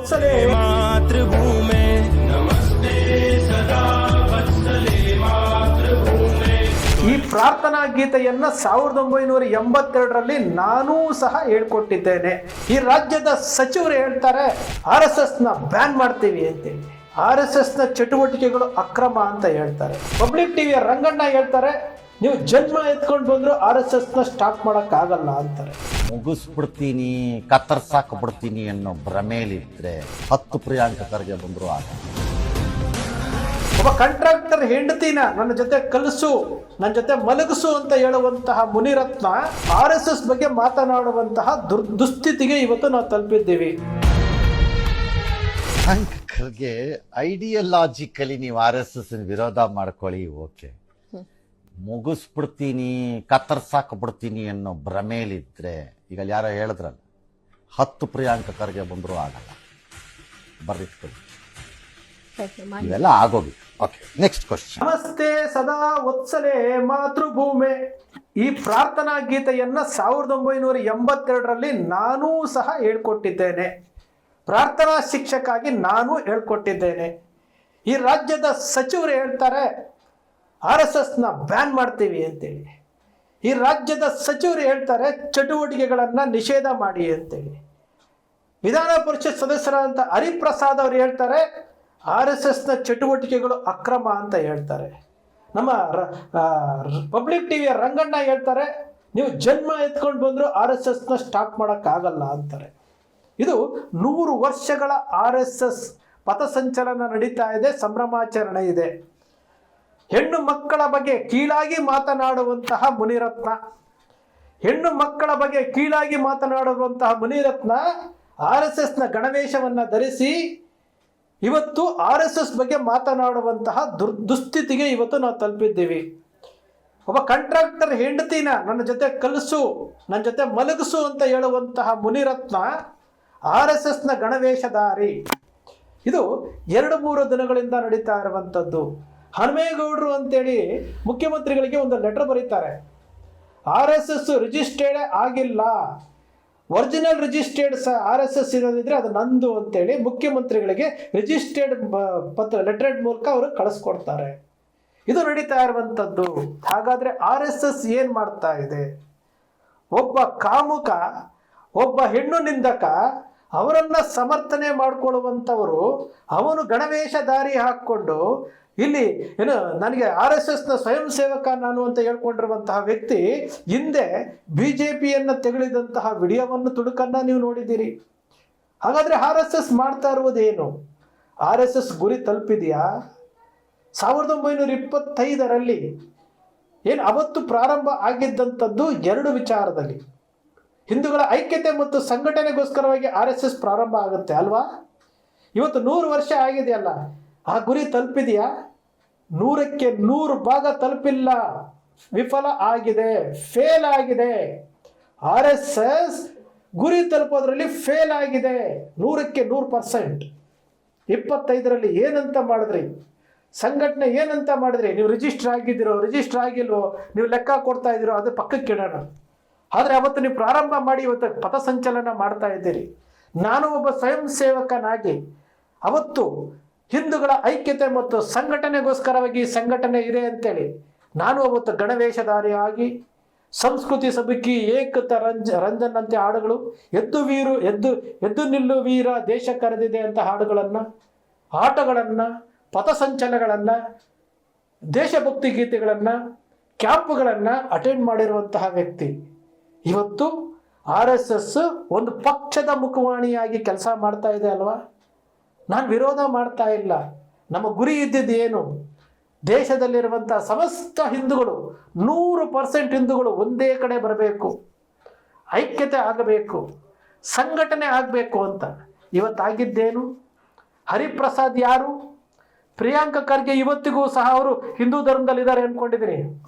ವತ್ಸಲೆ मातृभूमे ಈ ಪ್ರಾರ್ಥನಾ ಗೀತೆಯನ್ನ ಸಾವಿರದ ಒಂಬೈನೂರ ಎಂಬತ್ತೆರಡರಲ್ಲಿ ನಾನೂ ಸಹ ಹೇಳ್ಕೊಟ್ಟಿದ್ದೇನೆ. ಈ ರಾಜ್ಯದ ಸಚಿವರು ಹೇಳ್ತಾರೆ ಆರ್ ಎಸ್ ಎಸ್ನ ಬ್ಯಾನ್ ಮಾಡ್ತೀವಿ ಅಂತೇಳಿ ಆರ್ ಎಸ್ ಎಸ್ನ ಚಟುವಟಿಕೆಗಳು ಅಕ್ರಮ ಅಂತ ಹೇಳ್ತಾರೆ. ಪಬ್ಲಿಕ್ ಟಿವಿಯ ರಂಗಣ್ಣ ಹೇಳ್ತಾರೆ ನೀವು ಜನ್ಮ ಎತ್ಕೊಂಡು ಬಂದ್ರು ಆರ್ ಎಸ್ ಎಸ್ನ ಸ್ಟಾಪ್ ಮಾಡಕ್ ಆಗಲ್ಲ ಅಂತಾರೆ. ಮುಗಿಸ್ಬಿಡ್ತೀನಿ ಕತ್ತರ್ಸಾಕ್ ಬಿಡ್ತೀನಿ ಅನ್ನೋ ಭ್ರಮೇಲಿದ್ರೆ ಹತ್ತು ಪ್ರಿಯಾಂಕ ಖರ್ಗೆ ಬಂದ್ರು ಆಗ. ಒಬ್ಬ ಕಂಟ್ರಾಕ್ಟರ್ ಹೆಂಡತಿನ ನನ್ನ ಜೊತೆ ಕಲಸು ನನ್ನ ಜೊತೆ ಮಲಗಿಸು ಅಂತ ಹೇಳುವಂತಹ ಮುನಿರತ್ನ ಆರ್ ಎಸ್ ಎಸ್ ಬಗ್ಗೆ ಮಾತನಾಡುವಂತಹ ದುರ್ ದುಸ್ಥಿತಿಗೆ ಇವತ್ತು ನಾವು ತಲುಪಿದ್ದೀವಿ. ಪ್ರಿಯಾಂಕ ಖರ್ಗೆ ಐಡಿಯಲಾಜಿಕಲಿ ನೀವು ಆರ್ ಎಸ್ ಎಸ್ ವಿರೋಧ ಮಾಡ್ಕೊಳ್ಳಿ ಓಕೆ. ಮುಗಿಸ್ಬಿಡ್ತೀನಿ ಕತ್ತರ್ಸಾಕ್ ಬಿಡ್ತೀನಿ ಅನ್ನೋ ಭ್ರಮೇಲಿದ್ರೆ ಈಗ ಯಾರೋ ಹೇಳಿದ್ರಲ್ಲ ಹತ್ತು ಪ್ರಿಯಾಂಕ ಖರ್ಗೆ ಬಂದರೂ ಆಗಲ್ಲ. ಬರ್ರಿಟ್ಕೊಳ್ಳಿ ಇವೆಲ್ಲ ಆಗೋಗಿ. ಓಕೆ ನೆಕ್ಸ್ಟ್ ಕ್ವಶನ್ ನಮಸ್ತೆ ಸದಾ ಒತ್ಸಲೆ ಮಾತೃಭೂಮಿ. ಈ ಪ್ರಾರ್ಥನಾ ಗೀತೆಯನ್ನ ಸಾವಿರದ ಒಂಬೈನೂರ ಎಂಬತ್ತೆರಡರಲ್ಲಿ ನಾನೂ ಸಹ ಹೇಳ್ಕೊಟ್ಟಿದ್ದೇನೆ. ಪ್ರಾರ್ಥನಾ ಶಿಕ್ಷಕಾಗಿ ನಾನು ಹೇಳ್ಕೊಟ್ಟಿದ್ದೇನೆ. ಈ ರಾಜ್ಯದ ಸಚಿವರು ಹೇಳ್ತಾರೆ ಆರ್ ಎಸ್ ಎಸ್ನ ಬ್ಯಾನ್ ಮಾಡ್ತೀವಿ ಅಂತೇಳಿ. ಈ ರಾಜ್ಯದ ಸಚಿವರು ಹೇಳ್ತಾರೆ, ಚಟುವಟಿಕೆಗಳನ್ನ ನಿಷೇಧ ಮಾಡಿ ಅಂತೇಳಿ. ವಿಧಾನ ಪರಿಷತ್ ಸದಸ್ಯರಾದಂಥ ಹರಿಪ್ರಸಾದ್ ಅವರು ಹೇಳ್ತಾರೆ, ಆರ್ ಎಸ್ ಎಸ್ನ ಚಟುವಟಿಕೆಗಳು ಅಕ್ರಮ ಅಂತ ಹೇಳ್ತಾರೆ. ನಮ್ಮ ಪಬ್ಲಿಕ್ ಟಿವಿಯ ರಂಗಣ್ಣ ಹೇಳ್ತಾರೆ, ನೀವು ಜನ್ಮ ಎತ್ಕೊಂಡು ಬಂದ್ರು ಆರ್ ಎಸ್ ಎಸ್ನ ಸ್ಟಾಪ್ ಮಾಡೋಕ್ಕಾಗಲ್ಲ ಅಂತಾರೆ. ಇದು ನೂರು ವರ್ಷಗಳ ಆರ್ ಎಸ್ ಎಸ್ ಪಥಸಂಚಲನ ನಡೀತಾ ಇದೆ, ಸಂಭ್ರಮಾಚರಣೆ ಇದೆ. ಹೆಣ್ಣು ಮಕ್ಕಳ ಬಗ್ಗೆ ಕೀಳಾಗಿ ಮಾತನಾಡುವಂತಹ ಮುನಿರತ್ನ. ಹೆಣ್ಣು ಮಕ್ಕಳ ಬಗ್ಗೆ ಕೀಳಾಗಿ ಮಾತನಾಡುವಂತಹ ಮುನಿರತ್ನ ಆರ್ ಎಸ್ ಎಸ್ನ ಗಣವೇಶವನ್ನ ಧರಿಸಿ ಇವತ್ತು ಆರ್ ಎಸ್ ಎಸ್ ಬಗ್ಗೆ ಮಾತನಾಡುವಂತಹ ದುರ್, ದುಸ್ಥಿತಿಗೆ ಇವತ್ತು ನಾವು ತಲುಪಿದ್ದೀವಿ. ಒಬ್ಬ ಕಾಂಟ್ರಾಕ್ಟರ್ ಹೆಂಡತಿನ ನನ್ನ ಜೊತೆ ಕಲಿಸು, ನನ್ನ ಜೊತೆ ಮಲಗಿಸು ಅಂತ ಹೇಳುವಂತಹ ಮುನಿರತ್ನ ಆರ್ ಎಸ್ ಎಸ್ನ ಗಣವೇಶಧಾರಿ ಇದು ಎರಡು ಮೂರು ದಿನಗಳಿಂದ ನಡೀತಾ ಇರುವಂಥದ್ದು. ಹನುಮೇಗೌಡರು ಅಂತೇಳಿ ಮುಖ್ಯಮಂತ್ರಿಗಳಿಗೆ ಒಂದು ಲೆಟರ್ ಬರೀತಾರೆ. ಆರ್ ಎಸ್ ಎಸ್ ರಿಜಿಸ್ಟರ್ಡ್ ಆಗಿಲ್ಲ. ಒರಿಜಿನಲ್ ರಿಜಿಸ್ಟರ್ಡ್ ಸ ಆರ್ ಎಸ್ ಎಸ್ ಇರೋದಿದ್ರೆ ಅದು ನಂದು ಅಂತೇಳಿ ಮುಖ್ಯಮಂತ್ರಿಗಳಿಗೆ ರಿಜಿಸ್ಟರ್ಡ್ ಪತ್ರ ಲೆಟರ್ ಮೂಲಕ ಅವರು ಕಳಿಸ್ಕೊಡ್ತಾರೆ. ಇದು ನಡೀತಾ ಇರುವಂಥದ್ದು. ಹಾಗಾದ್ರೆ ಆರ್ ಎಸ್ ಎಸ್ ಏನ್ ಮಾಡ್ತಾ ಇದೆ? ಒಬ್ಬ ಕಾಮುಕ, ಒಬ್ಬ ಹೆಣ್ಣು ನಿಂದಕ ಅವರನ್ನ ಸಮರ್ಥನೆ ಮಾಡಿಕೊಳ್ಳುವಂಥವರು ಅವನು ಗಣವೇಷಧಾರಿ ಹಾಕ್ಕೊಂಡು ಇಲ್ಲಿ ಏನು, ನನಗೆ ಆರ್ ಎಸ್ ಎಸ್ನ ಸ್ವಯಂ ಸೇವಕ ನಾನು ಅಂತ ಹೇಳ್ಕೊಂಡಿರುವಂತಹ ವ್ಯಕ್ತಿ ಹಿಂದೆ ಬಿ ಜೆ ಪಿಯನ್ನು ತೆಗಳಿದಂತಹ ವಿಡಿಯೋವನ್ನು ತುಡುಕನ್ನ ನೀವು ನೋಡಿದ್ದೀರಿ. ಹಾಗಾದರೆ ಆರ್ ಎಸ್ ಎಸ್ ಮಾಡ್ತಾ ಇರುವುದೇನು? ಆರ್ ಎಸ್ ಎಸ್ ಗುರಿ ತಲುಪಿದೆಯಾ? ಸಾವಿರದ ಒಂಬೈನೂರ ಇಪ್ಪತ್ತೈದರಲ್ಲಿ ಏನು, ಅವತ್ತು ಪ್ರಾರಂಭ ಆಗಿದ್ದಂಥದ್ದು ಎರಡು ವಿಚಾರದಲ್ಲಿ. ಹಿಂದೂಗಳ ಐಕ್ಯತೆ ಮತ್ತು ಸಂಘಟನೆಗೋಸ್ಕರವಾಗಿ ಆರ್ ಎಸ್ ಎಸ್ ಪ್ರಾರಂಭ ಆಗುತ್ತೆ ಅಲ್ವಾ? ಇವತ್ತು ನೂರು ವರ್ಷ ಆಗಿದೆಯಲ್ಲ, ಆ ಗುರಿ ತಲುಪಿದೆಯಾ? ನೂರಕ್ಕೆ ನೂರು ಭಾಗ ತಲುಪಿಲ್ಲ. ವಿಫಲ ಆಗಿದೆ ಫೇಲ್ ಆಗಿದೆ. ಆರ್ ಎಸ್ ಎಸ್ ಗುರಿ ತಲುಪೋದ್ರಲ್ಲಿ ಫೇಲ್ ಆಗಿದೆ. ನೂರಕ್ಕೆ ನೂರು ಪರ್ಸೆಂಟ್ ಇಪ್ಪತ್ತೈದರಲ್ಲಿ ಏನಂತ ಮಾಡಿದ್ರಿ? ಸಂಘಟನೆ ಏನಂತ ಮಾಡಿದ್ರಿ? ನೀವು ರಿಜಿಸ್ಟರ್ ಆಗಿದ್ದೀರೋ ರಿಜಿಸ್ಟರ್ ಆಗಿಲ್ವೋ, ನೀವು ಲೆಕ್ಕ ಕೊಡ್ತಾ ಇದ್ದೀರೋ, ಅದು ಪಕ್ಕಕ್ಕೆ ಇಡೋಣ ಆದರೆ ಅವತ್ತು ನೀವು ಪ್ರಾರಂಭ ಮಾಡಿ ಇವತ್ತು ಪಥಸಂಚಲನ ಮಾಡ್ತಾ ಇದ್ದೀರಿ. ನಾನು ಒಬ್ಬ ಸ್ವಯಂ ಸೇವಕನಾಗಿ ಅವತ್ತು ಹಿಂದೂಗಳ ಐಕ್ಯತೆ ಮತ್ತು ಸಂಘಟನೆಗೋಸ್ಕರವಾಗಿ ಸಂಘಟನೆ ಇದೆ ಅಂತೇಳಿ ನಾನು ಅವತ್ತು ಗಣವೇಷಧಾರಿಯಾಗಿ ಸಂಸ್ಕೃತಿ ಸಬಕಿ ಏಕತ ರಂಜ ರಂಜನ್ ಅಂತೆ ಹಾಡುಗಳು, ಎದ್ದು ವೀರು, ಎದ್ದು ಎದ್ದು ನಿಲ್ಲು ವೀರ, ದೇಶ ಕರೆದಿದೆ ಅಂತ ಹಾಡುಗಳನ್ನು, ಆಟಗಳನ್ನು ಪಥಸಂಚಲನಗಳನ್ನು ದೇಶಭಕ್ತಿ ಗೀತೆಗಳನ್ನು, ಕ್ಯಾಂಪ್ಗಳನ್ನು ಅಟೆಂಡ್ ಮಾಡಿರುವಂತಹ ವ್ಯಕ್ತಿ. ಇವತ್ತು ಆರ್ ಎಸ್ ಎಸ್ ಒಂದು ಪಕ್ಷದ ಮುಖವಾಣಿಯಾಗಿ ಕೆಲಸ ಮಾಡ್ತಾ ಇದೆ ಅಲ್ವಾ? ನಾನು ವಿರೋಧ ಮಾಡ್ತಾ ಇಲ್ಲ. ನಮ್ಮ ಗುರಿ ಇದ್ದಿದ್ದು ಏನು? ದೇಶದಲ್ಲಿರುವಂಥ ಸಮಸ್ತ ಹಿಂದೂಗಳು, ನೂರು ಪರ್ಸೆಂಟ್ ಹಿಂದೂಗಳು ಒಂದೇ ಕಡೆ ಬರಬೇಕು. ಐಕ್ಯತೆ ಆಗಬೇಕು. ಸಂಘಟನೆ ಆಗಬೇಕು ಅಂತ. ಇವತ್ತಾಗಿದ್ದೇನು? ಹರಿಪ್ರಸಾದ್ ಯಾರು? ಪ್ರಿಯಾಂಕ ಖರ್ಗೆ ಇವತ್ತಿಗೂ ಸಹ ಅವರು ಹಿಂದೂ ಧರ್ಮದಲ್ಲಿ ಇದ್ದಾರೆ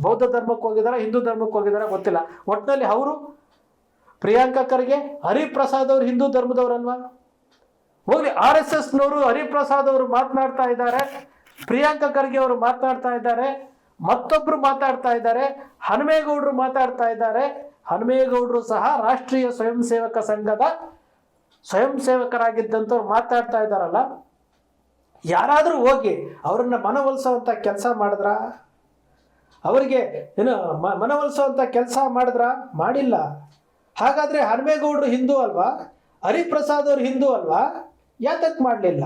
ಬೌದ್ಧ ಧರ್ಮಕ್ಕೆ ಹೋಗಿದ್ದಾರೆ, ಹಿಂದೂ ಧರ್ಮಕ್ಕೆ ಹೋಗಿದ್ದಾರೆ ಗೊತ್ತಿಲ್ಲ. ಒಟ್ಟಿನಲ್ಲಿ ಅವರು ಪ್ರಿಯಾಂಕ ಖರ್ಗೆ, ಹರಿಪ್ರಸಾದ್ ಅವರು ಹಿಂದೂ ಧರ್ಮದವರಲ್ವಾ? ಹೋಗ್ಲಿ, ಆರ್ ಎಸ್ ಎಸ್ನವರು ಹರಿಪ್ರಸಾದ್ ಅವರು ಮಾತನಾಡ್ತಾ ಇದ್ದಾರೆ, ಪ್ರಿಯಾಂಕ ಖರ್ಗೆ ಅವರು ಮಾತನಾಡ್ತಾ ಇದ್ದಾರೆ, ಮತ್ತೊಬ್ರು ಮಾತಾಡ್ತಾ ಇದ್ದಾರೆ, ಹನುಮೇಗೌಡರು ಮಾತಾಡ್ತಾ ಇದ್ದಾರೆ, ಹನುಮೇಗೌಡರು ಸಹ ರಾಷ್ಟ್ರೀಯ ಸ್ವಯಂ ಸೇವಕ ಸಂಘದ ಸ್ವಯಂ ಸೇವಕರಾಗಿದ್ದಂಥವ್ರು ಮಾತಾಡ್ತಾ ಇದ್ದಾರಲ್ಲ ಯಾರಾದರೂ ಹೋಗಿ ಅವರನ್ನು ಮನವೊಲಿಸೋವಂಥ ಕೆಲಸ ಮಾಡಿದ್ರ? ಅವರಿಗೆ, ಏನು, ಮ ಮನವೊಲಿಸೋವಂಥ ಕೆಲಸ ಮಾಡಿದ್ರ? ಮಾಡಿಲ್ಲ. ಹಾಗಾದರೆ ಹನುಮೇಗೌಡರು ಹಿಂದೂ ಅಲ್ವಾ? ಹರಿಪ್ರಸಾದ್ ಅವರು ಹಿಂದೂ ಅಲ್ವಾ? ಯಾತಕ್ಕೆ ಮಾಡಲಿಲ್ಲ?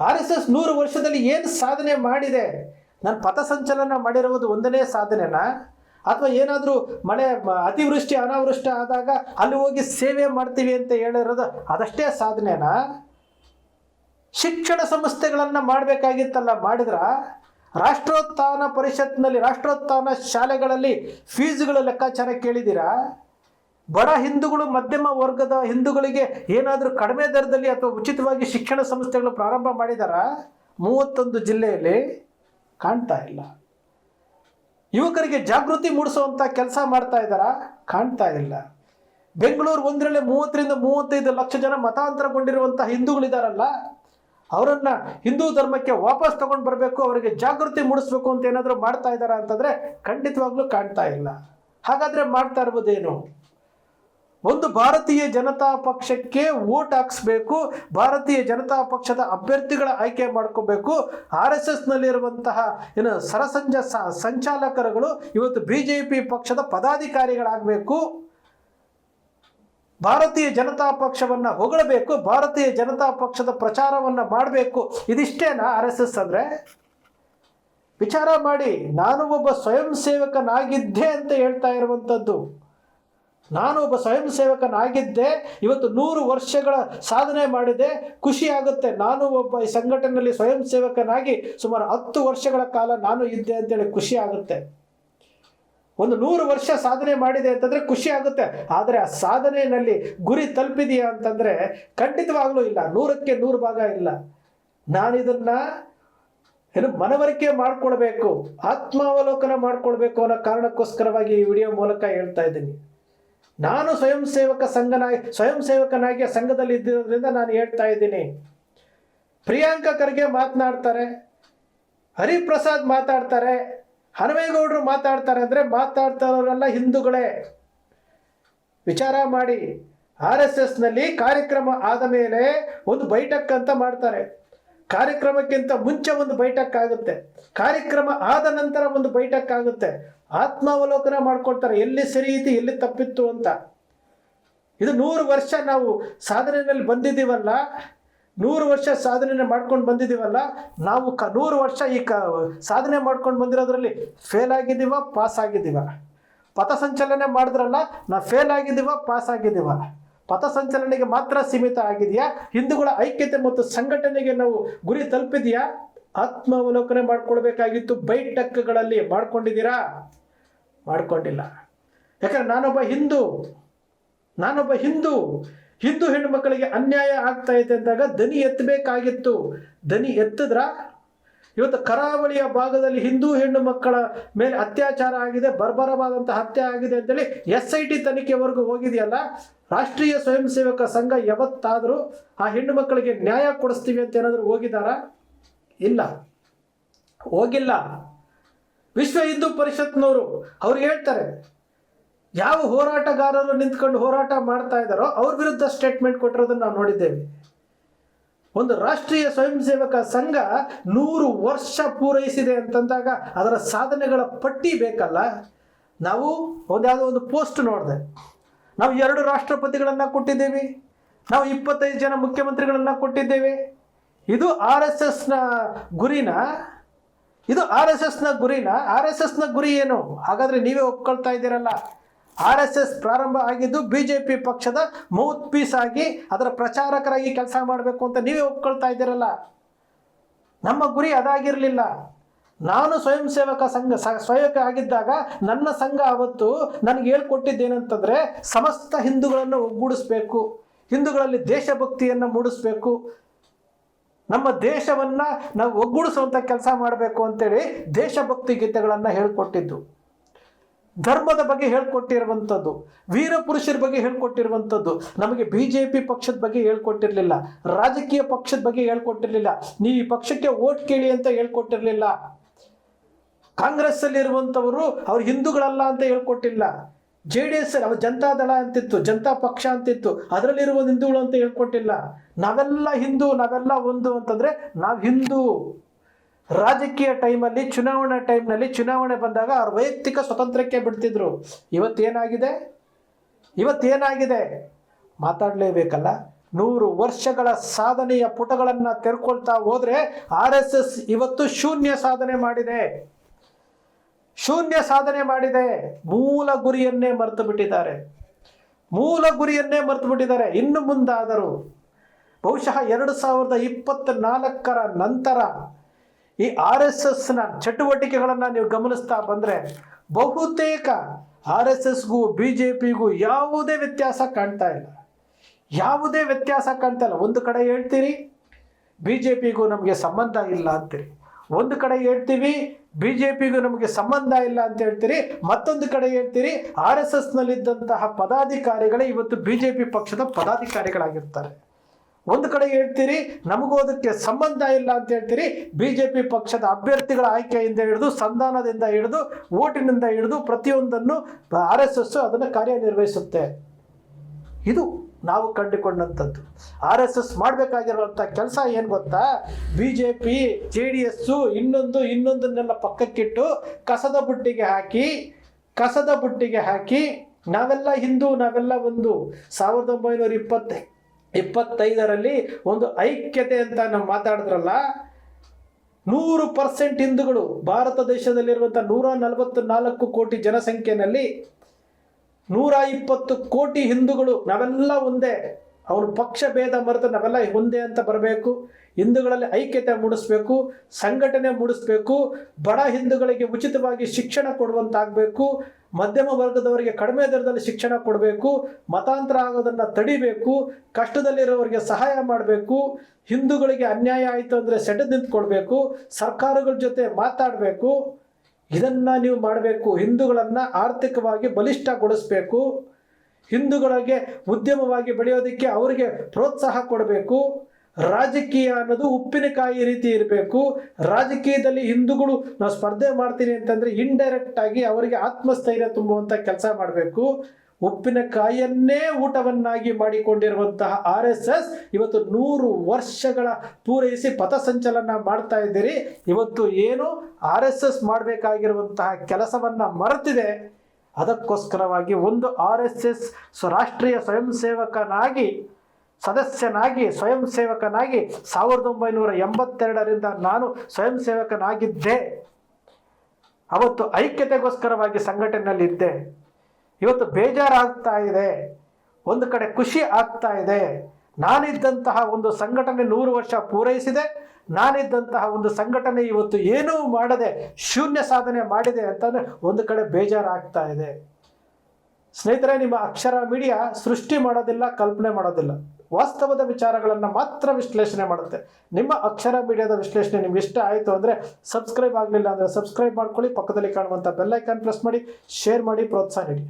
ಆರ್ ಎಸ್ ಎಸ್ ನೂರು ವರ್ಷದಲ್ಲಿ ಏನು ಸಾಧನೆ ಮಾಡಿದೆ? ನಾನು ಪಥಸಂಚಲನ ಮಾಡಿರುವುದು ಒಂದನೇ ಸಾಧನೆನಾ? ಅಥವಾ ಏನಾದರೂ ಮಳೆ ಅತಿವೃಷ್ಟಿ, ಅನಾವೃಷ್ಟಿ ಆದಾಗ ಅಲ್ಲಿ ಹೋಗಿ ಸೇವೆ ಮಾಡ್ತೀವಿ ಅಂತ ಹೇಳಿರೋದು ಅದಷ್ಟೇ ಸಾಧನೆನಾ? ಶಿಕ್ಷಣ ಸಂಸ್ಥೆಗಳನ್ನು ಮಾಡಬೇಕಾಗಿತ್ತಲ್ಲ, ಮಾಡಿದ್ರ ರಾಷ್ಟ್ರೋತ್ಥಾನ ಪರಿಷತ್ನಲ್ಲಿ, ರಾಷ್ಟ್ರೋತ್ಥಾನ ಶಾಲೆಗಳಲ್ಲಿ ಫೀಸ್ಗಳ ಲೆಕ್ಕಾಚಾರ ಕೇಳಿದ್ದೀರಾ? ಬಡ ಹಿಂದೂಗಳು, ಮಧ್ಯಮ ವರ್ಗದ ಹಿಂದೂಗಳಿಗೆ ಏನಾದರೂ ಕಡಿಮೆ ದರದಲ್ಲಿ ಅಥವಾ ಉಚಿತವಾಗಿ ಶಿಕ್ಷಣ ಸಂಸ್ಥೆಗಳು ಪ್ರಾರಂಭ ಮಾಡಿದಾರ? ಮೂವತ್ತೊಂದು ಜಿಲ್ಲೆಯಲ್ಲಿ ಕಾಣ್ತಾ ಇಲ್ಲ. ಯುವಕರಿಗೆ ಜಾಗೃತಿ ಮೂಡಿಸುವಂಥ ಕೆಲಸ ಮಾಡ್ತಾ ಕಾಣ್ತಾ ಇಲ್ಲ. ಬೆಂಗಳೂರು ಒಂದರಲ್ಲೇ ಮೂವತ್ತರಿಂದ ಮೂವತ್ತೈದು ಲಕ್ಷ ಜನ ಮತಾಂತರಗೊಂಡಿರುವಂಥ ಹಿಂದೂಗಳಿದಾರಲ್ಲ ಅವರನ್ನ ಹಿಂದೂ ಧರ್ಮಕ್ಕೆ ವಾಪಸ್ ತಗೊಂಡು ಬರಬೇಕು, ಅವರಿಗೆ ಜಾಗೃತಿ ಮೂಡಿಸ್ಬೇಕು ಅಂತ ಏನಾದರೂ ಮಾಡ್ತಾ ಇದ್ದಾರಾ ಅಂತಂದ್ರೆ ಖಂಡಿತವಾಗ್ಲೂ ಕಾಣ್ತಾ ಇಲ್ಲ. ಹಾಗಾದ್ರೆ ಮಾಡ್ತಾ ಇರ್ಬೋದೇನು ಒಂದು ಭಾರತೀಯ ಜನತಾ ಪಕ್ಷಕ್ಕೆ ವೋಟ್ ಹಾಕ್ಸ್ಬೇಕು, ಭಾರತೀಯ ಜನತಾ ಪಕ್ಷದ ಅಭ್ಯರ್ಥಿಗಳ ಆಯ್ಕೆ ಮಾಡ್ಕೋಬೇಕು. ಆರ್ ಎಸ್ ಎಸ್ನಲ್ಲಿರುವಂತಹ ಏನು ಸರಸಂಜ ಸಂಚಾಲಕರುಗಳು ಇವತ್ತು ಬಿ ಜೆ ಪಿ ಪಕ್ಷದ ಪದಾಧಿಕಾರಿಗಳಾಗಬೇಕು. ಭಾರತೀಯ ಜನತಾ ಪಕ್ಷವನ್ನ ಹೊಗಳಬೇಕು, ಭಾರತೀಯ ಜನತಾ ಪಕ್ಷದ ಪ್ರಚಾರವನ್ನ ಮಾಡಬೇಕು. ಇದಿಷ್ಟೇನಾ ಆರ್ ಎಸ್ ಎಸ್ ಅಂದ್ರೆ? ವಿಚಾರ ಮಾಡಿ, ನಾನು ಒಬ್ಬ ಸ್ವಯಂ ಸೇವಕನಾಗಿದ್ದೆ ಅಂತ ಹೇಳ್ತಾ ಇರುವಂಥದ್ದು ನಾನು ಒಬ್ಬ ಸ್ವಯಂ ಸೇವಕನಾಗಿದ್ದೆ, ಇವತ್ತು ನೂರು ವರ್ಷಗಳ ಸಾಧನೆ ಮಾಡಿದೆ, ಖುಷಿ ಆಗುತ್ತೆ. ನಾನು ಒಬ್ಬ ಈ ಸಂಘಟನೆಯಲ್ಲಿ ಸ್ವಯಂ ಸೇವಕನಾಗಿ ಸುಮಾರು ಹತ್ತು ವರ್ಷಗಳ ಕಾಲ ನಾನು ಇದ್ದೆ ಅಂತೇಳಿ ಖುಷಿ ಆಗುತ್ತೆ. ಒಂದು ನೂರು ವರ್ಷ ಸಾಧನೆ ಮಾಡಿದೆ ಅಂತಂದ್ರೆ ಖುಷಿ ಆಗುತ್ತೆ. ಆದರೆ ಆ ಸಾಧನೆಯಲ್ಲಿ ಗುರಿ ತಲುಪಿದೆಯಾ ಅಂತಂದ್ರೆ ಖಂಡಿತವಾಗ್ಲೂ ಇಲ್ಲ. ನೂರಕ್ಕೆ ನೂರು ಭಾಗ ಇಲ್ಲ. ನಾನಿದನ್ನ ಏನು ಮನವರಿಕೆ ಮಾಡ್ಕೊಳ್ಬೇಕು, ಆತ್ಮಾವಲೋಕನ ಮಾಡ್ಕೊಳ್ಬೇಕು ಅನ್ನೋ ಕಾರಣಕ್ಕೋಸ್ಕರವಾಗಿ ಈ ವಿಡಿಯೋ ಮೂಲಕ ಹೇಳ್ತಾ ಇದ್ದೀನಿ. ನಾನು ಸ್ವಯಂ ಸೇವಕ ಸಂಘನಾಗಿ, ಸ್ವಯಂ ಸೇವಕನಾಗಿ ಸಂಘದಲ್ಲಿ ಇದ್ದಿರೋದ್ರಿಂದ ನಾನು ಹೇಳ್ತಾ ಇದ್ದೀನಿ. ಪ್ರಿಯಾಂಕ ಖರ್ಗೆ ಮಾತನಾಡ್ತಾರೆ, ಹರಿಪ್ರಸಾದ್ ಮಾತಾಡ್ತಾರೆ ಹನುಮೇಗೌಡರು ಮಾತಾಡ್ತಾರೆ ಅಂದರೆ ಮಾತಾಡ್ತಾರೋರೆಲ್ಲ ಹಿಂದೂಗಳೇ. ವಿಚಾರ ಮಾಡಿ, ಆರ್ ಎಸ್ ಎಸ್ನಲ್ಲಿ ಕಾರ್ಯಕ್ರಮ ಆದ ಮೇಲೆ ಒಂದು ಬೈಠಕ್ ಅಂತ ಮಾಡ್ತಾರೆ. ಕಾರ್ಯಕ್ರಮಕ್ಕಿಂತ ಮುಂಚೆ ಒಂದು ಬೈಠಕ್ ಆಗುತ್ತೆ. ಕಾರ್ಯಕ್ರಮ ಆದ ನಂತರ ಒಂದು ಬೈಠಕ್ ಆಗುತ್ತೆ. ಆತ್ಮಾವಲೋಕನ ಮಾಡ್ಕೊಳ್ತಾರೆ. ಎಲ್ಲಿ ಸರಿ ಇತ್ತು ಎಲ್ಲಿ ತಪ್ಪಿತ್ತು ಅಂತ. ಇದು ನೂರು ವರ್ಷ ನಾವು ಸಾಧನೆಯಲ್ಲಿ ಬಂದಿದ್ದೀವಲ್ಲ ನೂರು ವರ್ಷ ಸಾಧನೆ ಮಾಡ್ಕೊಂಡು ಬಂದಿದ್ದೀವಲ್ಲ ನಾವು ಕ, ನೂರು ವರ್ಷ ಈ ಕ, ಸಾಧನೆ ಮಾಡ್ಕೊಂಡು ಬಂದಿರೋದ್ರಲ್ಲಿ ಫೇಲ್ ಆಗಿದ್ದೀವ ಪಾಸ್ ಆಗಿದ್ದೀವ? ಪಥಸಂಚಲನೆ ಮಾಡಿದ್ರಲ್ಲ, ನಾ ಫೇಲ್ ಆಗಿದ್ದೀವ ಪಾಸ್ ಆಗಿದ್ದೀವ? ಪಥಸಂಚಲನೆಗೆ ಮಾತ್ರ ಸೀಮಿತ ಆಗಿದೆಯಾ ಹಿಂದೂಗಳ ಐಕ್ಯತೆ ಮತ್ತು ಸಂಘಟನೆಗೆ ನಾವು ಗುರಿ ತಲುಪಿದೆಯಾ ಆತ್ಮಾವಲೋಕನೆ ಮಾಡ್ಕೊಳ್ಬೇಕಾಗಿತ್ತು ಬೈಟಕ್ಗಳಲ್ಲಿ ಮಾಡ್ಕೊಂಡಿದ್ದೀರಾ? ಮಾಡ್ಕೊಂಡಿಲ್ಲ. ಯಾಕಂದ್ರೆ ನಾನೊಬ್ಬ ಹಿಂದೂ ನಾನೊಬ್ಬ ಹಿಂದೂ ಹಿಂದೂ ಹೆಣ್ಣು ಮಕ್ಕಳಿಗೆ ಅನ್ಯಾಯ ಆಗ್ತಾ ಇದೆ ಅಂದಾಗ ದನಿ ಎತ್ತಬೇಕಾಗಿತ್ತು. ದನಿ ಎತ್ತಿದ್ರ ಇವತ್ತು ಕರಾವಳಿಯ ಭಾಗದಲ್ಲಿ ಹಿಂದೂ ಹೆಣ್ಣು ಮಕ್ಕಳ ಮೇಲೆ ಅತ್ಯಾಚಾರ ಆಗಿದೆ ಬರ್ಬರವಾದಂಥ ಹತ್ಯೆ ಆಗಿದೆ ಅಂತೇಳಿ ಎಸ್ ಐ ಟಿ ತನಿಖೆವರೆಗೂ ಹೋಗಿದೆಯಲ್ಲ? ರಾಷ್ಟ್ರೀಯ ಸ್ವಯಂ ಸೇವಕ ಸಂಘ ಯಾವತ್ತಾದರೂ ಆ ಹೆಣ್ಣು ಮಕ್ಕಳಿಗೆ ನ್ಯಾಯ ಕೊಡಿಸ್ತೀವಿ ಅಂತ ಏನಾದರೂ ಹೋಗಿದಾರಾ ಇಲ್ಲ. ಹೋಗಿಲ್ಲ. ವಿಶ್ವ ಹಿಂದೂ ಪರಿಷತ್ನವರು ಅವ್ರು ಹೇಳ್ತಾರೆ ಯಾವ ಹೋರಾಟಗಾರರು ನಿಂತ್ಕೊಂಡು ಹೋರಾಟ ಮಾಡ್ತಾ ಇದ್ದಾರೋ ಅವ್ರ ವಿರುದ್ಧ ಸ್ಟೇಟ್ಮೆಂಟ್ ಕೊಟ್ಟಿರೋದನ್ನ ನಾವು ನೋಡಿದ್ದೇವೆ. ಒಂದು ರಾಷ್ಟ್ರೀಯ ಸ್ವಯಂ ಸೇವಕ ಸಂಘ ನೂರು ವರ್ಷ ಪೂರೈಸಿದೆ ಅಂತಂದಾಗ ಅದರ ಸಾಧನೆಗಳ ಪಟ್ಟಿ ಬೇಕಲ್ಲ? ನಾವು ಒಂದ್ಯಾವುದೋ ಒಂದು ಪೋಸ್ಟ್ ನೋಡಿದೆ. ನಾವು ಎರಡು ರಾಷ್ಟ್ರಪತಿಗಳನ್ನು ಕೊಟ್ಟಿದ್ದೇವೆ. ನಾವು ಇಪ್ಪತ್ತೈದು ಜನ ಮುಖ್ಯಮಂತ್ರಿಗಳನ್ನು ಕೊಟ್ಟಿದ್ದೇವೆ. ಇದು ಆರ್ ಎಸ್ ಎಸ್ನ ಗುರಿನ? ಇದು ಆರ್ ಎಸ್ ಎಸ್ನ ಗುರಿನ? ಆರ್ ಎಸ್ ಎಸ್ನ ಗುರಿ ಏನು? ಹಾಗಾದ್ರೆ ನೀವೇ ಒಪ್ಕೊಳ್ತಾ ಇದ್ದೀರಲ್ಲ. ಆರ್ ಎಸ್ ಎಸ್ ಪ್ರಾರಂಭ ಆಗಿದ್ದು ಬಿ ಜೆ ಪಿ ಪಕ್ಷದ ಮೌತ್ ಪೀಸ್ ಆಗಿ ಅದರ ಪ್ರಚಾರಕರಾಗಿ ಕೆಲಸ ಮಾಡಬೇಕು ಅಂತ ನೀವೇ ಒಪ್ಕೊಳ್ತಾ ಇದ್ದೀರಲ್ಲ? ನಮ್ಮ ಗುರಿ ಅದಾಗಿರಲಿಲ್ಲ. ನಾನು ಸ್ವಯಂ ಸೇವಕ ಸಂಘ ಸ್ವಯಂಕ ಆಗಿದ್ದಾಗ ನನ್ನ ಸಂಘ ಅವತ್ತು ನನಗೆ ಹೇಳ್ಕೊಟ್ಟಿದ್ದೇನಂತಂದ್ರೆ ಸಮಸ್ತ ಹಿಂದೂಗಳನ್ನು ಒಗ್ಗೂಡಿಸ್ಬೇಕು. ಹಿಂದೂಗಳಲ್ಲಿ ದೇಶಭಕ್ತಿಯನ್ನು ಮೂಡಿಸ್ಬೇಕು. ನಮ್ಮ ದೇಶವನ್ನ ನಾವು ಒಗ್ಗೂಡಿಸುವಂತ ಕೆಲಸ ಮಾಡಬೇಕು ಅಂತೇಳಿ ದೇಶಭಕ್ತಿ ಗೀತೆಗಳನ್ನು ಹೇಳ್ಕೊಟ್ಟಿದ್ದು. ಧರ್ಮದ ಬಗ್ಗೆ ಹೇಳ್ಕೊಟ್ಟಿರುವಂಥದ್ದು, ವೀರ ಪುರುಷರ ಬಗ್ಗೆ ಹೇಳ್ಕೊಟ್ಟಿರುವಂಥದ್ದು, ನಮಗೆ ಬಿ ಜೆ ಪಿ ಪಕ್ಷದ ಬಗ್ಗೆ ಹೇಳ್ಕೊಟ್ಟಿರಲಿಲ್ಲ, ರಾಜಕೀಯ ಪಕ್ಷದ ಬಗ್ಗೆ ಹೇಳ್ಕೊಟ್ಟಿರಲಿಲ್ಲ ನೀವು ಈ ಪಕ್ಷಕ್ಕೆ ಓಟ್ ಕೇಳಿ ಅಂತ ಹೇಳ್ಕೊಟ್ಟಿರಲಿಲ್ಲ. ಕಾಂಗ್ರೆಸ್ ಅಲ್ಲಿ ಇರುವಂಥವರು ಅವ್ರು ಹಿಂದೂಗಳಲ್ಲ ಅಂತ ಹೇಳ್ಕೊಟ್ಟಿಲ್ಲ. ಜೆ ಡಿ ಎಸ್ ಜನತಾದಳ ಅಂತಿತ್ತು, ಜನತಾ ಪಕ್ಷ ಅಂತಿತ್ತು, ಅದರಲ್ಲಿರುವ ಹಿಂದೂಗಳು ಅಂತ ಹೇಳ್ಕೊಟ್ಟಿಲ್ಲ. ನಾವೆಲ್ಲ ಹಿಂದೂ, ನಾವೆಲ್ಲ ಒಂದು ಅಂತಂದ್ರೆ ನಾವು ಹಿಂದೂ. ರಾಜಕೀಯ ಟೈಮಲ್ಲಿ, ಚುನಾವಣಾ ಟೈಮ್ನಲ್ಲಿ ಚುನಾವಣೆ ಬಂದಾಗ ಅವ್ರ ವೈಯಕ್ತಿಕ ಸ್ವತಂತ್ರಕ್ಕೆ ಬಿಡ್ತಿದ್ರು. ಇವತ್ತೇನಾಗಿದೆ? ಇವತ್ತೇನಾಗಿದೆ? ಮಾತಾಡಲೇಬೇಕಲ್ಲ. ನೂರು ವರ್ಷಗಳ ಸಾಧನೆಯ ಪುಟಗಳನ್ನು ತೆರ್ಕೊಳ್ತಾ ಹೋದರೆ ಆರ್ ಎಸ್ ಎಸ್ ಇವತ್ತು ಶೂನ್ಯ ಸಾಧನೆ ಮಾಡಿದೆ. ಶೂನ್ಯ ಸಾಧನೆ ಮಾಡಿದೆ. ಮೂಲ ಗುರಿಯನ್ನೇ ಮರೆತು ಬಿಟ್ಟಿದ್ದಾರೆ. ಮೂಲ ಗುರಿಯನ್ನೇ ಮರೆತು ಬಿಟ್ಟಿದ್ದಾರೆ. ಇನ್ನು ಮುಂದಾದರೂ ಬಹುಶಃ ಎರಡು ಸಾವಿರದ ಇಪ್ಪತ್ತ ನಾಲ್ಕರ ನಂತರ ಈ ಆರ್ ಎಸ್ ಎಸ್ನ ಚಟುವಟಿಕೆಗಳನ್ನು ನೀವು ಗಮನಿಸ್ತಾ ಬಂದರೆ ಬಹುತೇಕ ಆರ್ ಎಸ್ ಎಸ್ಗೂ ಬಿ ಜೆ ಪಿಗೂ ಯಾವುದೇ ವ್ಯತ್ಯಾಸ ಕಾಣ್ತಾ ಇಲ್ಲ. ಯಾವುದೇ ವ್ಯತ್ಯಾಸ ಕಾಣ್ತಾ ಇಲ್ಲ. ಒಂದು ಕಡೆ ಹೇಳ್ತೀರಿ, ಬಿ ಜೆ ಪಿಗೂ ನಮಗೆ ಸಂಬಂಧ ಇಲ್ಲ ಅಂತೀರಿ. ಒಂದು ಕಡೆ ಹೇಳ್ತೀವಿ, ಬಿ ಜೆ ಪಿಗೂ ನಮಗೆ ಸಂಬಂಧ ಇಲ್ಲ ಅಂತ ಹೇಳ್ತೀರಿ. ಮತ್ತೊಂದು ಕಡೆ ಹೇಳ್ತೀರಿ, ಆರ್ ಎಸ್ ಎಸ್ನಲ್ಲಿದ್ದಂತಹ ಪದಾಧಿಕಾರಿಗಳೇ ಇವತ್ತು ಬಿ ಜೆ ಪಿ ಪಕ್ಷದ ಪದಾಧಿಕಾರಿಗಳಾಗಿರ್ತಾರೆ. ಒಂದು ಕಡೆ ಹೇಳ್ತೀರಿ, ನಮಗೂ ಅದಕ್ಕೆ ಸಂಬಂಧ ಇಲ್ಲ ಅಂತ ಹೇಳ್ತೀರಿ ಬಿ ಜೆ ಪಿ ಪಕ್ಷದ ಅಭ್ಯರ್ಥಿಗಳ ಆಯ್ಕೆಯಿಂದ ಹಿಡಿದು, ಸಂಧಾನದಿಂದ ಹಿಡಿದು ಓಟಿನಿಂದ ಹಿಡಿದು ಪ್ರತಿಯೊಂದನ್ನು ಆರ್ ಎಸ್ ಎಸ್ ಅದನ್ನು ಕಾರ್ಯನಿರ್ವಹಿಸುತ್ತೆ. ಇದು ನಾವು ಕಂಡುಕೊಂಡಂಥದ್ದು. ಆರ್ ಎಸ್ ಎಸ್ ಮಾಡಬೇಕಾಗಿರುವಂಥ ಕೆಲಸ ಏನು ಗೊತ್ತಾ? B J P J D S ಇನ್ನೊಂದು, ಇನ್ನೊಂದನ್ನೆಲ್ಲ ಪಕ್ಕಕ್ಕಿಟ್ಟು ಕಸದ ಬುಟ್ಟಿಗೆ ಹಾಕಿ, ಕಸದ ಬುಟ್ಟಿಗೆ ಹಾಕಿ, ನಾವೆಲ್ಲ ಹಿಂದೂ, ನಾವೆಲ್ಲ ಒಂದು ಸಾವಿರದ ಒಂಬೈನೂರ ಇಪ್ಪತ್ತ ಇಪ್ಪತ್ತೈದರಲ್ಲಿ ಒಂದು ಐಕ್ಯತೆ ಅಂತ ನಾವು ಮಾತಾಡಿದ್ರಲ್ಲ, ನೂರು ಪರ್ಸೆಂಟ್ ಹಿಂದೂಗಳು ಭಾರತ ದೇಶದಲ್ಲಿರುವಂಥ ನೂರ ನಲವತ್ತು ನಾಲ್ಕು ಕೋಟಿ ಜನಸಂಖ್ಯೆಯಲ್ಲಿ ನೂರ ಇಪ್ಪತ್ತು ಕೋಟಿ ಹಿಂದೂಗಳು, ನಾವೆಲ್ಲ ಒಂದೇ. ಅವನು ಪಕ್ಷ, ಭೇದ, ಮರೆತು ನಾವೆಲ್ಲ ಒಂದೇ ಅಂತ ಬರಬೇಕು. ಹಿಂದೂಗಳಲ್ಲಿ ಐಕ್ಯತೆ ಮೂಡಿಸ್ಬೇಕು, ಸಂಘಟನೆ ಮೂಡಿಸ್ಬೇಕು, ಬಡ ಹಿಂದೂಗಳಿಗೆ ಉಚಿತವಾಗಿ ಶಿಕ್ಷಣ ಕೊಡುವಂತಾಗಬೇಕು, ಮಧ್ಯಮ ವರ್ಗದವರಿಗೆ ಕಡಿಮೆ ದರದಲ್ಲಿ ಶಿಕ್ಷಣ ಕೊಡಬೇಕು, ಮತಾಂತರ ಆಗೋದನ್ನು ತಡಿಬೇಕು, ಕಷ್ಟದಲ್ಲಿರೋರಿಗೆ ಸಹಾಯ ಮಾಡಬೇಕು, ಹಿಂದೂಗಳಿಗೆ ಅನ್ಯಾಯ ಆಯಿತು ಅಂದರೆ ಸೆಟೆದು ನಿಂತ್ಕೊಳ್ಬೇಕು, ಸರ್ಕಾರಗಳ ಜೊತೆ ಮಾತಾಡಬೇಕು, ಇದನ್ನು ನೀವು ಮಾಡಬೇಕು, ಹಿಂದೂಗಳನ್ನು ಆರ್ಥಿಕವಾಗಿ ಬಲಿಷ್ಠಗೊಳಿಸಬೇಕು. ಹಿಂದೂಗಳಿಗೆ ಉದ್ಯಮವಾಗಿ ಬೆಳೆಯೋದಕ್ಕೆ ಅವರಿಗೆ ಪ್ರೋತ್ಸಾಹ ಕೊಡಬೇಕು. ರಾಜಕೀಯ ಅನ್ನೋದು ಉಪ್ಪಿನಕಾಯಿ ರೀತಿ ಇರಬೇಕು. ರಾಜಕೀಯದಲ್ಲಿ ಹಿಂದೂಗಳು ನಾವು ಸ್ಪರ್ಧೆ ಮಾಡ್ತೀನಿ ಅಂತಂದ್ರೆ ಇಂಡೈರೆಕ್ಟ್ ಆಗಿ ಅವರಿಗೆ ಆತ್ಮಸ್ಥೈರ್ಯ ತುಂಬುವಂಥ ಕೆಲಸ ಮಾಡಬೇಕು. ಉಪ್ಪಿನಕಾಯಿಯನ್ನೇ ಊಟವನ್ನಾಗಿ ಮಾಡಿಕೊಂಡಿರುವಂತಹ ಆರ್ ಎಸ್ ಎಸ್ ಇವತ್ತು ನೂರು ವರ್ಷಗಳ ಪೂರೈಸಿ ಪಥಸಂಚಲನ ಮಾಡ್ತಾ ಇದ್ದೀರಿ. ಇವತ್ತು ಏನು ಆರ್ ಎಸ್ ಎಸ್ ಮಾಡಬೇಕಾಗಿರುವಂತಹ ಕೆಲಸವನ್ನ ಮರೆತಿದೆ. ಅದಕ್ಕೋಸ್ಕರವಾಗಿ ಒಂದು ಆರ್ ಎಸ್ ಎಸ್ ರಾಷ್ಟ್ರೀಯ ಸ್ವಯಂ ಸೇವಕನಾಗಿ ಸದಸ್ಯನಾಗಿ ಸ್ವಯಂ ಸೇವಕನಾಗಿ ಸಾವಿರದ ಒಂಬೈನೂರ ಎಂಬತ್ತೆರಡರಿಂದ ನಾನು ಸ್ವಯಂ ಸೇವಕನಾಗಿದ್ದೆ ಅವತ್ತು ಐಕ್ಯತೆಗೋಸ್ಕರವಾಗಿ ಸಂಘಟನೆಯಲ್ಲಿದ್ದೆ. ಇವತ್ತು ಬೇಜಾರಾಗ್ತಾ ಇದೆ. ಒಂದು ಕಡೆ ಖುಷಿ ಆಗ್ತಾ ಇದೆ. ನಾನಿದ್ದಂತಹ ಒಂದು ಸಂಘಟನೆ ನೂರು ವರ್ಷ ಪೂರೈಸಿದೆ. ನಾನಿದ್ದಂತಹ ಒಂದು ಸಂಘಟನೆ ಇವತ್ತು ಏನೂ ಮಾಡದೆ, ಶೂನ್ಯ ಸಾಧನೆ ಮಾಡಿದೆ ಅಂತಂದ್ರೆ ಒಂದು ಕಡೆ ಬೇಜಾರಾಗ್ತಾ ಇದೆ. ಸ್ನೇಹಿತರೆ, ನಿಮ್ಮ ಅಕ್ಷರ ಮೀಡಿಯಾ ಸೃಷ್ಟಿ ಮಾಡೋದಿಲ್ಲ, ಕಲ್ಪನೆ ಮಾಡೋದಿಲ್ಲ. ವಾಸ್ತವದ ವಿಚಾರಗಳನ್ನು ಮಾತ್ರ ವಿಶ್ಲೇಷಣೆ ಮಾಡುತ್ತೆ. ನಿಮ್ಮ ಅಕ್ಷರ ಮೀಡಿಯಾದ ವಿಶ್ಲೇಷಣೆ ನಿಮ್ಗೆ ಇಷ್ಟ ಆಯಿತು ಅಂದರೆ ಸಬ್ಸ್ಕ್ರೈಬ್ ಆಗಲಿಲ್ಲ ಅಂದರೆ ಸಬ್ಸ್ಕ್ರೈಬ್ ಮಾಡ್ಕೊಳ್ಳಿ, ಪಕ್ಕದಲ್ಲಿ ಕಾಣುವಂಥ ಬೆಲ್ಲೈಕಾನ್ ಪ್ರೆಸ್ ಮಾಡಿ, ಶೇರ್ ಮಾಡಿ, ಪ್ರೋತ್ಸಾಹ ನೀಡಿ.